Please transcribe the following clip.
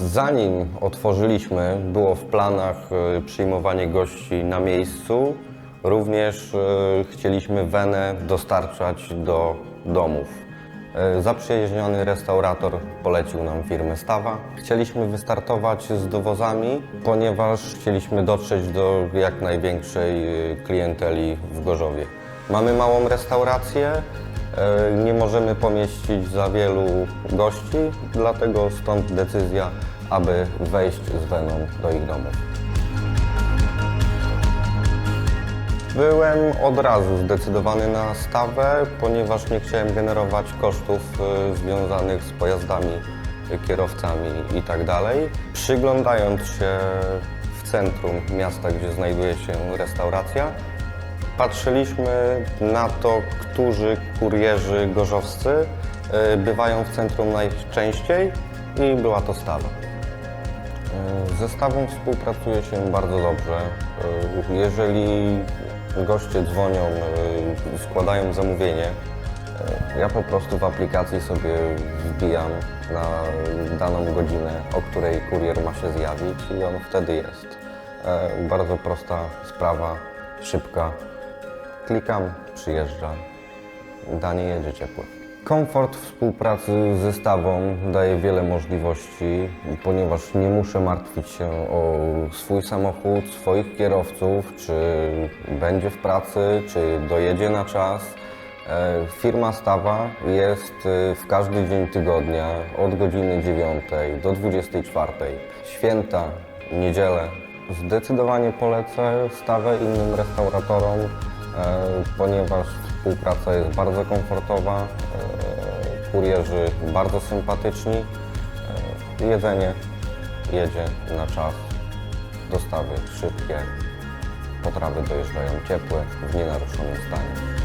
Zanim otworzyliśmy, było w planach e, przyjmowanie gości na miejscu. Również e, chcieliśmy wenę dostarczać do domów. E, Zaprzyjaźniony restaurator polecił nam firmę Stawa. Chcieliśmy wystartować z dowozami, ponieważ chcieliśmy dotrzeć do jak największej klienteli w Gorzowie. Mamy małą restaurację, nie możemy pomieścić za wielu gości, dlatego stąd decyzja, aby wejść z weną do ich domów. Byłem od razu zdecydowany na stawę, ponieważ nie chciałem generować kosztów y, związanych z pojazdami, kierowcami itd. Przyglądając się w centrum miasta, gdzie znajduje się restauracja, patrzyliśmy na to, którzy kurierzy gorzowscy y, bywają w centrum najczęściej i była to stawa. Ze stawą współpracuje się bardzo dobrze. Y, Jeżeli goście dzwonią, y, składają zamówienie, y, ja po prostu w aplikacji sobie wbijam na daną godzinę, o której kurier ma się zjawić i on wtedy jest. Bardzo prosta sprawa, szybka. Klikam, przyjeżdża, danie jedzie ciepłe. Komfort współpracy ze stawą daje wiele możliwości, ponieważ nie muszę martwić się o swój samochód, swoich kierowców, czy będzie w pracy, czy dojedzie na czas. E, Firma Stawa jest e, w każdy dzień tygodnia od godziny 9 do 24. Święta, niedzielę. Zdecydowanie polecę Stawę innym restauratorom, ponieważ współpraca jest bardzo komfortowa, e, kurierzy bardzo sympatyczni, e, jedzenie jedzie na czas, dostawy szybkie, potrawy dojeżdżają ciepłe, w nienaruszonym stanie.